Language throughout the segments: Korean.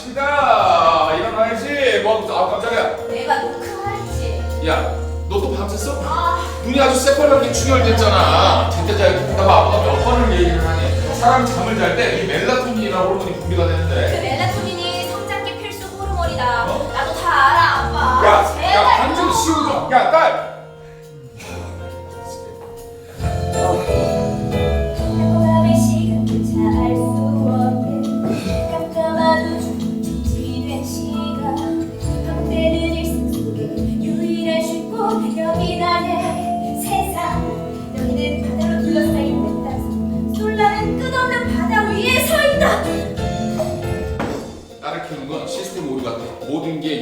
아침이다. 일어나야지. 뭐, 아, 깜짝이야. 내가 노크하지. 야, 너 또 밤샜어? 아, 눈이 아주 새빨갛게 충혈됐잖아. 진짜 잘 듣다가 아빠가 몇 번을 얘기를 하니. 사람 잠을 잘 때 이 멜라토닌이라는 호르몬이 분비가 그 되는데. 멜라토닌이 성장기 필수 호르몬이다. 어? 나도 다 알아, 아빠. 야, 제발 야, 반좀 좀. 씌우자. 야,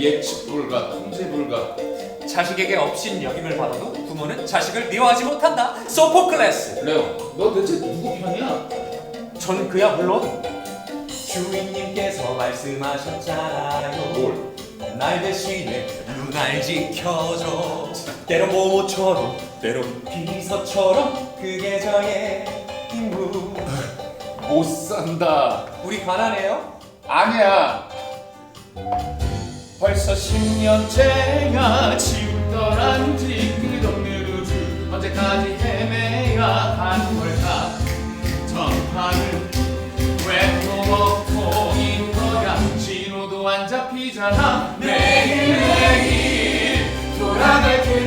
예측 불가, 통제 불가. 자식에게 업신 여김을 받아도 부모는 자식을 미워하지 못한다. 소포클레스. 레오, 너 대체 누구 편이야? 전 그야 물론 주인님께서 말씀하셨잖아요. 뭘? 날 대신에 눈알 지켜줘. 때론 모모처럼, 때론 비서처럼 그게 저의 임무. 못 산다. 우리 가난해요? 아니야. 벌써 10년째야 지울 떠난 지 끝없는 우주 언제까지 헤매야 하는 걸까? 전파는 왜또 먹통인 거야. 신호도 안 잡히잖아. 매일 매일 돌아갈 그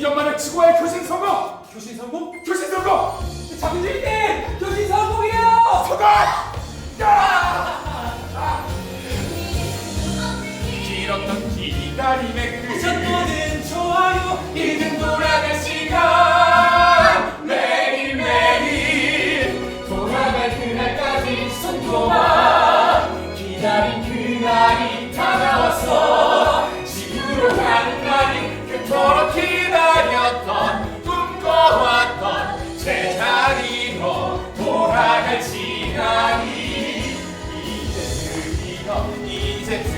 2년 만에 지구와의 교신 성공! 교신 성공? 교신 성공! 장진님! 교신 성공이에요! 성공! 야! 길었던 기다림의 그 전도는 좋아요 이젠 돌아갈 시 2,